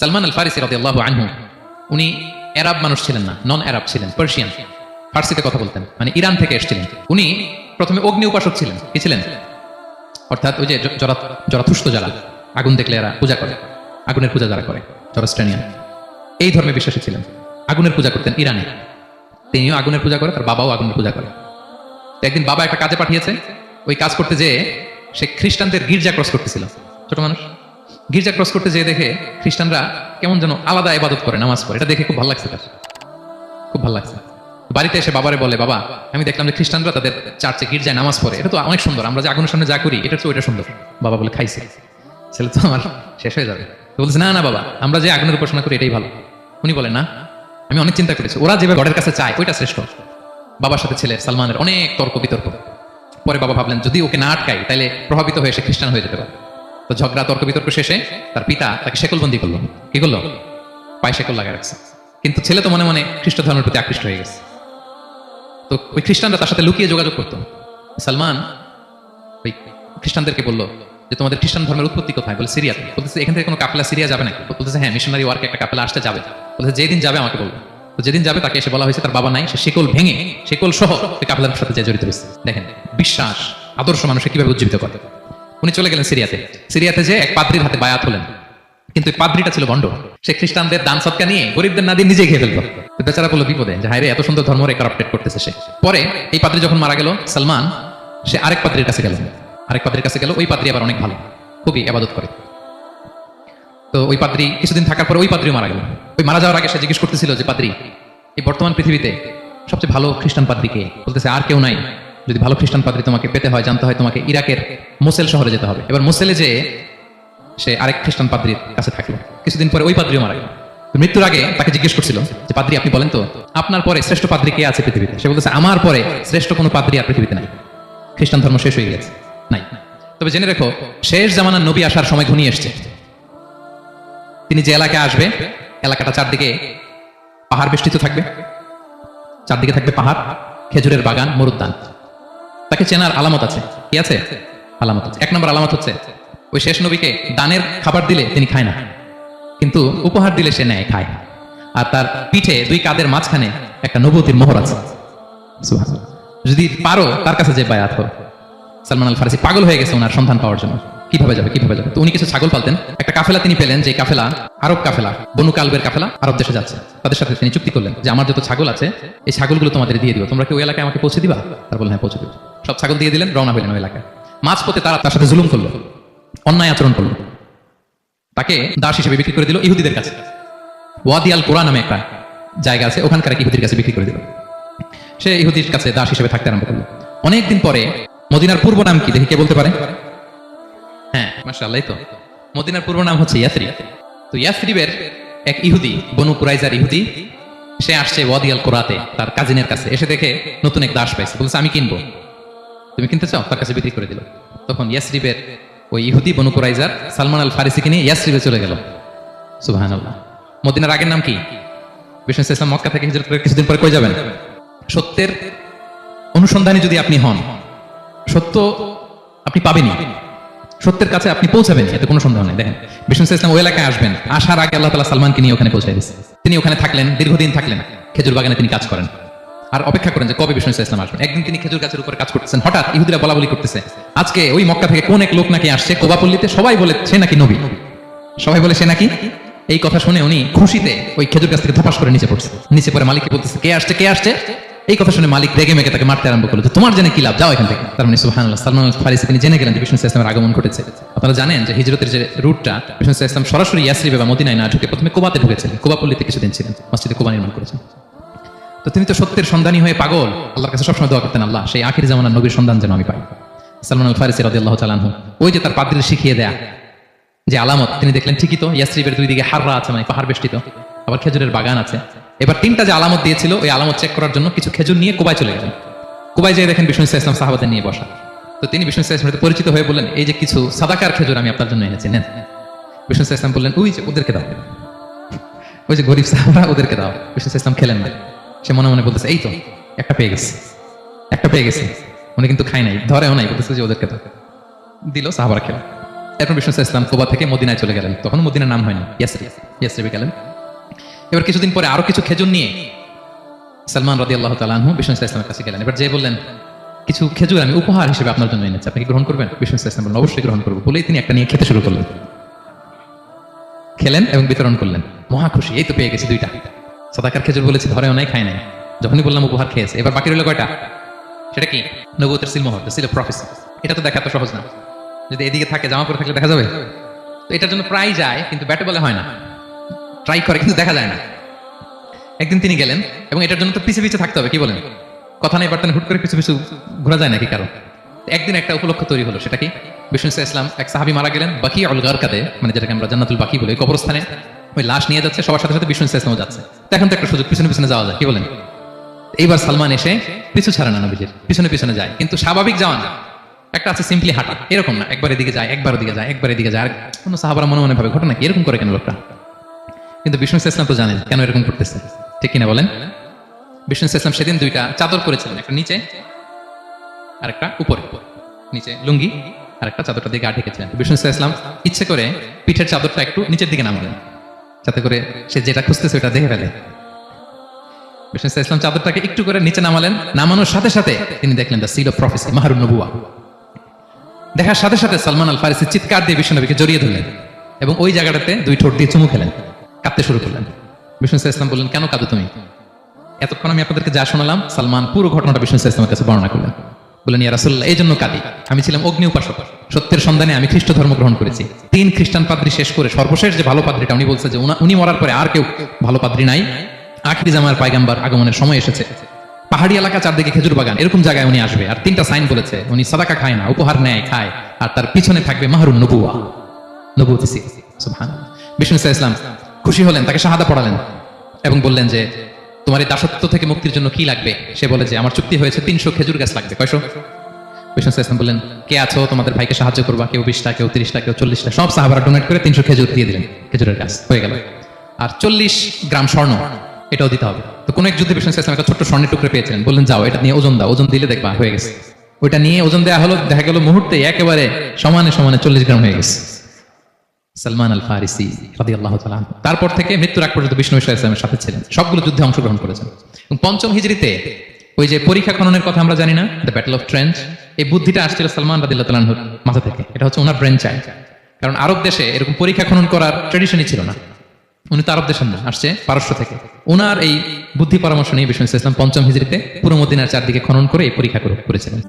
সালমান আল ফারিসি রাদিয়াল্লাহু আনহু, উনি আরব মানুষ ছিলেন না নন আরব ছিলেন পার্সিয়ান ফার্সিতে কথা বলতেন মানে ইরান থেকে এসেছিলেন। উনি প্রথমে অগ্নি উপাসক ছিলেন, কি ছিলেন? অর্থাৎ ওই যে জরা জরাথুষ্ট যারা, আগুন দেখলে এরা পূজা করে, আগুনের পূজা যারা করে জরাস্ট্রানিয়ান এই ধর্মে বিশ্বাসী ছিলেন, আগুনের পূজা করতেন ইরানে। তিনিও আগুনের পূজা করে, তার বাবাও আগুনের পূজা করে। একদিন বাবা একটা কাজে পাঠিয়েছে, ওই কাজ করতে যেয়ে সে খ্রিস্টানদের গির্জা ক্রস করতেছিল। ছোট মানুষ? গির্জা ক্রস করতে যেয়ে দেখে খ্রিস্টানরা কেমন যেন আলাদা ইবাদত করে, নামাজ পড়ে। এটা দেখে খুব ভালো লাগছে তার। খুব ভালো লাগছে। বাড়িতে এসে বাবারে বলে, বাবা, আমি দেখলাম যে খ্রিস্টানরা তাদের চার্চে গির্জায় নামাজ পড়ে। এটা তো অনেক সুন্দর। আমরা যে আগুনের সামনে যা করি এটা তো ওইটা সুন্দর। বাবা বলে, খাইছে। ছেলে তো আমার শেষ হয়ে যাবে। বলছে, না না বাবা, আমরা যে আগুনের উপাসনা করি, এটাই ভালো। উনি বলেন না, আমি অনেক চিন্তা করেছি। ওরা যেভাবে গডের কাছে চায়, ওইটা শ্রেষ্ঠ। বাবার সাথে ছেলে সালমানের অনেক তর্ক বিতর্ক। পরে বাবা ভাবলেন, যদি ওকে না আটকাই তাহলে প্রভাবিত হয়ে সে খ্রিস্টান হয়ে যেতে পারে। তো ঝগড়া, তর্ক, বিতর্ক শেষে তার পিতা তাকে শেকলবন্দি করল। কি করল? পায়ে শেকল লাগায় রাখছে। কিন্তু ছেলে তো মনে মনে খ্রিস্ট ধর্মের প্রতি আকৃষ্ট হয়ে গেছে। তো ওই খ্রিস্টানরা তার সাথে লুকিয়ে যোগাযোগ করতো। সালমান ওই খ্রিস্টানদেরকে বলল যে, তোমাদের খ্রিস্টান ধর্মের উৎপত্তি কোথায়? বলে, সিরিয়াতে। বলতেছে, এখান থেকে কোনো কাপলা সিরিয়া যাবে না বলতেছে হ্যাঁ মিশনারি ওয়ার্কে একটা কাপলা আসতে যাবে। বলতেছে যেদিন যাবে আমাকে বলব। তো যেদিন যাবে তাকে এসে বলা হয়েছে, তার বাবা নাই, সে শিকল ভেঙে শিকল সহ কাপেলার সাথে যে জড়িত হয়েছে দেখেন, বিশ্বাস আদর্শ মানুষকে কীভাবে উজ্জীবিত করে? উনি চলে গেলেন সিরিয়াতে। সিরিয়াতে যে এক পাদ্রির হাতে বায়াত হলেন। কিন্তু পাদ্রিটা ছিল ভণ্ড। সে খ্রিস্টানদের দান সৎকা নিয়ে গরিবদের না দিয়ে নিজেই খেয়ে ফেলতো বেচারা বলল, বিপদে, যে হাইরে এত সুন্দর ধর্ম রে কারাপ্টেড করতেছে সে। পরে এই পাদ্রি যখন মারা গেল, সালমান, সে আরেক পাদ্রির কাছে গেল। আরেক পাদ্রির কাছে গেল, ওই পাদ্রি আবার অনেক ভালো, খুবই আবাদত করে। তো ওই পাদ্রি কিছুদিন থাকার পর ওই পাদ্রি মারা গেল। ওই মারা যাওয়ার আগে সে জিজ্ঞেস করতেছিল যে, পাদ্রি, এই বর্তমান পৃথিবীতে সবচেয়ে ভালো খ্রিস্টান পাদ্রিকে বলতেছে, আর কেউ নাই। যদি ভালো খ্রিস্টান পাদ্রি তোমাকে পেতে হয়, জানতে হয় তোমাকে ইরাকের মোসেল শহরে যেতে হবে। এবার মোসেলে যে সে আরেক খ্রিস্টান পাদ্রির কাছে থাকল। কিছুদিন পরে ওই পাদ্রিও মারা গেল। মৃত্যুর আগে তাকে জিজ্ঞেস করছিল যে, পাদ্রি, আপনি বলেন তো, আপনার পরে শ্রেষ্ঠ পাদ্রি কে আছে পৃথিবীতে? সে বলতেছে, আমার পরে শ্রেষ্ঠ কোনো পাদ্রি আর পৃথিবীতে নাই। খ্রিস্টান ধর্ম শেষ হয়ে গেছে। নাই। তবে জেনে রেখো, শেষ জামানার নবী আসার সময় ঘনিয়ে এসছে। তিনি যে এলাকায় আসবে, এলাকাটা চারদিকে পাহাড় বেষ্টিত থাকবে। চারদিকে থাকবে পাহাড়, খেজুরের বাগান, মরুদ্যান। তাকে চেনার আলামত আছে। কি আছে? আলামত আছে। এক নম্বর আলামত হচ্ছে, ওই শেষ নবীকে দানের খাবার দিলে তিনি খায় না। কিন্তু উপহার দিলে সে নেয় খায়। আর তার পিঠে দুই কাদের মাঝখানে একটা নবতির মোহর আছে। যদি পারো, তার কাছে যে বায়াত হোক। সালমান আল ফারসি পাগল হয়ে গেছে ওনার সন্ধান পাওয়ার জন্য। কীভাবে যাবে কীভাবে যাবে? তো উনি কিছু ছাগল পালতেন। একটা কাফেলা তিনি পেলেন যে কাফেলা আরব কাফেলা, বনু কালবের কাফেলা, আরব দেশে যাচ্ছে। তাদের সাথে তিনি চুক্তি করলেন যে আমার যত ছাগল আছে, এই ছাগলগুলো তোমাদের দিয়ে দিব। তোমরা কি ওই এলাকায় আমাকে পৌঁছে দিবা? তার বললেন হ্যাঁ পৌঁছে দিব। সব ছাগল দিয়ে দিলেন, রওনা হইলেন ওই এলাকায়। মাঝ পথে তারা তার সাথে জুলুম করল, অন্যায় আচরণ করল। তাকে দাস হিসেবে বিক্রি করে দিল ইহুদিদের কাছে। ওয়াদি আল কোরআন নামে একটা জায়গা আছে, ওখানকার ইহুদির কাছে বিক্রি করে দিল। সে ইহুদির কাছে দাস হিসেবে থাকতে আরম্ভ করল। অনেকদিন পরে মদিনার পূর্ব নাম কি, দেখি কে বলতে পারে? এই তো। মদিনার পূর্ব নাম হচ্ছে ইয়াসরি তো ইয়াসরিবের এক ইহুদি, বনু কুরাইজার ইহুদি, সে আসছে ওয়াদি আল কোরাতে, তার কাজিনের কাছে। এসে দেখে নতুন এক দাস পাইছে। বলছে, আমি কিনবো। তুমি কিনতে চাও? তার কাছে বিক্রি করে দিল। তখন ইয়াসরিবের ওই ইহুদি, বনু কুরাইজার সালমান আল ফারিসিকে নিয়ে ইয়াসরিবে চলে গেল। সুবহানাল্লাহ। মদিনার আগের নাম কি? বিষ্ণু ইসলাম মক্কা থেকে হিজরত করে কিছুদিন পরে কই যাবেন? সত্যের অনুসন্ধানে যদি আপনি হন, সত্য আপনি পাবেনই। সত্যের কাছে আপনি পৌঁছাবেন, এতে কোনো সন্দেহ নেই। দেখেন, বিষ্ণু ইসলাম ওই এলাকায় আসবেন, আসার আগে আল্লাহ তালা সালমানকে নিয়ে ওখানে পৌঁছে দিচ্ছে তিনি ওখানে থাকলেন, দীর্ঘদিন থাকলেন, খেজুর বাগানে তিনি কাজ করেন। আর অপেক্ষা করেন যে কবে বিষ্ণু ইসলাম আসবেন। একদিন তিনি খেজুর গাছের উপর কাজ করতেছেন, হঠাৎ ইহুদিরা বলা বলি করতেছে, আজকে ওই মক্কা থেকে কোন এক লোক নাকি আসছে, কোবাপল্লিতে সবাই বলে সে নাকি নবী। সবাই বলে সে নাকি? এই কথা শুনে উনি খুশিতে ওই খেজুর গাছ থেকে ধপাস করে নিচে পড়ছে। নিচে পরে মালিককে বলতেছে, কে আসছে কে আসছে? এই কথা শুনে মালিক রেগে মেগে তাকে মারতে আরম্ভ করল যে, তোমার জেনে কি লাভ? যাও এখান থেকে। তার মানে সুবহানাল্লাহ, সালমান ফারিসি তিনি জেনে গেলেন যে বিষ্ণু ইসলামের আগমন ঘটেছে। আপনারা জানেন যে হিজরতের যে রুটটা, বিষ্ণু ইসলাম সরাসরি ইয়াসরিবে বা মদিনায় না ঢুকে প্রথমে কোবাতে ঢুকেছিলেন। কোবাপল্লিতে কিছুদিন ছিলেন, মসজিদে কোবা নির্মাণ করেছেন। তো তিনি তো সত্যের সন্ধানী হয়ে পাগল। আল্লাহর কাছে সবসময় দোয়া করতেন, আল্লাহ, সেই আখির জামানার নবীর সন্ধান যেন আমি পাই। সালমান আল ফারিসি রাদিয়াল্লাহু তাআলা আনহু, ওই যে তার পাদ্রীর শিখিয়ে দেয়া, যে আলামত, তিনি দেখলেন ঠিকই তো, ইয়াসরিবের দুই দিকে হাররা আছে মানে পাহাড় বেষ্টিত। আবার খেজুরের বাগান আছে। এবার তিনটা যে আলামত দিয়েছিল, ওই আলামত চেক করার জন্য কিছু খেজুর নিয়ে কোবায় চলে গেলেন। কোবায় যেয়ে দেখেন বিষ্ণু ইসলাম সাহাবাদের নিয়ে বসা। তো তিনি বিষ্ণু ইসলামের পরিচিত হয়ে বললেন, এই যে কিছু সাদাকার খেজুর আমি আপনার জন্য এনেছি, নেন। বিষ্ণু ইসলাম বললেন, ওই যে ওদেরকে দাও। ওই যে গরিব সাহাবারা ওদেরকে দাও। বিষ্ণু ইসলাম খেলেন না। সে মনে মনে বলতেছে, এই তো, একটা পেয়ে গেছে, একটা পেয়ে গেছে। উনি কিন্তু খাই নাই, ধরেও নাই, বলতেছে যে ওদেরকে দাও। দিল সাহাবারা খেলো। এরপর বিষ্ণু ইসলাম কোবা থেকে মদিনায় চলে গেলেন। তখন মদিনার নাম হয়নি ইয়াসরি ইয়াসরিবে গেলেন। এবার কিছুদিন পরে আরও কিছু খেজুর নিয়ে সালমান রদি আল্লাহ তালাহু বিষ্ণু ইসলামের কাছে গেলেন। এবার যে বললেন, কিছু খেজুর আমি উপহার হিসেবে আপনার জন্য এনেছি। আপনি গ্রহণ করবেন? বিষ্ণু ইসলাম বললেন, অবশ্যই গ্রহণ করব। বলেই তিনি একটা নিয়ে খেতে শুরু করলেন। খেলেন এবং বিতরণ করলেন। মহা খুশি, এই তো পেয়ে গেছি দুইটা। সদাকার খেজুর বলেছি ধরে অনেক খায় নাই। যখনই বললাম, উপহার খেয়েছে। এবার বাকি রইল কয়টা? সেটা কি? নবুতের সিলমোহর সিল প্রফেসর এটা তো দেখা তো সহজ না। যদি এদিকে থাকে, জামা পরে থাকলে দেখা যাবে? তো এটার জন্য প্রায় যায়, কিন্তু ব্যাটে বলে হয় না। ট্রাই করে, কিন্তু দেখা যায় না। একদিন তিনি গেলেন এবং এটার জন্য তো পিছে পিছে থাকতে হবে, কি বলেন? কথা নেই বার্তা হুট করে পিছু পিছু ঘোরা যায় নাকি কারও? একদিন একটা উপলক্ষ তৈরি হলো, সেটা কি? বিষ্ণু ইসলাম এক সাহাবি মারা গেলেন বাকি অলগার কাতে মানে যেটাকে আমরা জান্নাতুল বাকি বলি কবরস্থানে। ওই লাশ নিয়ে যাচ্ছে, সবার সাথে সাথে বিষ্ণু ইসা ইসলামও যাচ্ছে। এখন তো একটা সুযোগ, পিছনে পিছনে যাওয়া যায়, কি বলেন? এইবার সালমান এসে পিছু ছাড়ে না নবীজির, পিছনে পিছনে যায়, কিন্তু স্বাভাবিক যাওয়া না। একটা আছে সিম্পলি হাঁটা, এরকম না, একবার এদিকে যায়, একবার ওদিকে যায়, একবার এদিকে যায়, আর কোনো সাহাবারা মনে মনে ভাবে, ঘটনা কি? এরকম করে কেন লোকটা? কিন্তু বিষ্ণু ইসলাম তো জানেন কেন এরকম করতেছে। ঠিক কিনা বলেন? বিষ্ণু ইসলাম সেদিন দুইটা চাদর করেছিলেন একটা নিচে আর একটা উপরে। নিচে লুঙ্গি আর একটা চাদরটা দিয়ে গা ঢেকেছিলেন। বিষ্ণু ইসলাম ইচ্ছে করে পিঠের চাদরটা একটু নিচের দিকে নামালেন, যাতে করে সে যেটা খুঁজতেছে ওটা দেখে ফেলে। বিষ্ণু ইসলাম চাদরটাকে একটু করে নিচে নামালেন, নামানোর সাথে সাথে তিনি দেখলেন দ্য সিল অফ প্রফেসি, মাহরুন নবুয়া। দেখার সাথে সাথে সালমান আল ফারিসি চিৎকার দিয়ে বিষ্ণুনবীকে জড়িয়ে ধরলেন এবং ওই জায়গাটাতে দুই ঠোঁট দিয়ে চুমু খেলেন। কাঁদতে শুরু করলেন। বিষ্ণু ইসলাম বললেন, কেন কাঁদো তুমি? এতক্ষণ আমি আপনাদেরকে যা শোনালাম, সালমান পুরো ঘটনাটা বিষ্ণু ইসলামের কাছে বর্ণনা করলেন। বললেন, ইয়া রাসুল্লাহ এই জন্য কাঁদি। আমি ছিলাম অগ্নি উপাসক। সত্যের সন্ধানে আমি খ্রিস্ট ধর্ম গ্রহণ করেছি। তিন খ্রিস্টান পাদ্রী শেষ করে সর্বশেষ যে ভালো পাদ্রীটা, উনি বলছে যে উনি মরার পরে আর কেউ ভালো পাদ্রী নাই। আখিরি জামার পায়গাম্বার আগমনের সময় এসেছে। পাহাড়ি এলাকা চারদিকে খেজুর বাগান, এরকম জায়গায় উনি আসবে। আর তিনটা সাইন বলেছে, উনি সাদাকা খায় না, উপহার নেয়, খায়। আর তার পিছনে থাকবে মাহরুন নবুয়া নবুতি সিল বিষ্ণু ইসা ইসলাম খুশি হলেন, তাকে শাহাদা পড়ালেন এবং বললেন যে, তোমার এই দাসত্ব থেকে মুক্তির জন্য কি লাগবে? সে বলে যে, আমার চুক্তি হয়েছে তিনশো খেজুর গাছ লাগবে। কয়শো? ইসলাম বললেন, কে আছো? তোমাদের ভাইকে সাহায্য করবা? কেউ বিশটা, কেউ তিরিশটা, কেউ চল্লিশটা? সব সাহাবারা ডোনেট করে তিনশো খেজুর দিয়ে দিলেন, খেজুরের গাছ। হয়ে গেল। আর চল্লিশ গ্রাম স্বর্ণ, এটাও দিতে হবে। তো কোনো এক যুদ্ধে ইসলাম একটা ছোট্ট স্বর্ণের টুকরে পেয়েছিলেন বললেন, যাও, এটা নিয়ে ওজন দাও, ওজন দিলে দেখবা, হয়ে গেছে। ওইটা নিয়ে ওজন দেওয়া হলো, দেখা গেল মুহূর্তে একেবারে সমানে সমানে চল্লিশ গ্রাম হয়ে গেছে। সালমান আল ফারিসি রাদি আল্লাহ তারপর থেকে মৃত্যুর আগ পর্যন্ত বিষ্ণু ইসা ইসলামের সাথে ছিলেন। সবগুলো যুদ্ধে অংশগ্রহণ করেছেন। এবং পঞ্চম হিজড়িতে ওই যে পরীক্ষা খননের কথা আমরা জানি না দ্য ব্যাটল অফ ট্রেন্চ এই বুদ্ধিটা আসছিল সালমান রাদিল্লাহ তালাহুর মাথা থেকে। এটা হচ্ছে ওনার ব্রেন চাইল্ড কারণ আরব দেশে এরকম পরীক্ষা খনন করার ট্রেডিশনই ছিল না। উনি তো আরব দেশের না, আসছে পারস্য থেকে। ওনার এই বুদ্ধি পরামর্শ নিয়ে বিষ্ণু ইসলাম পঞ্চম হিজড়িতে পুরো মদিনার চারদিকে খনন করে এই পরীক্ষা করেছিলেন।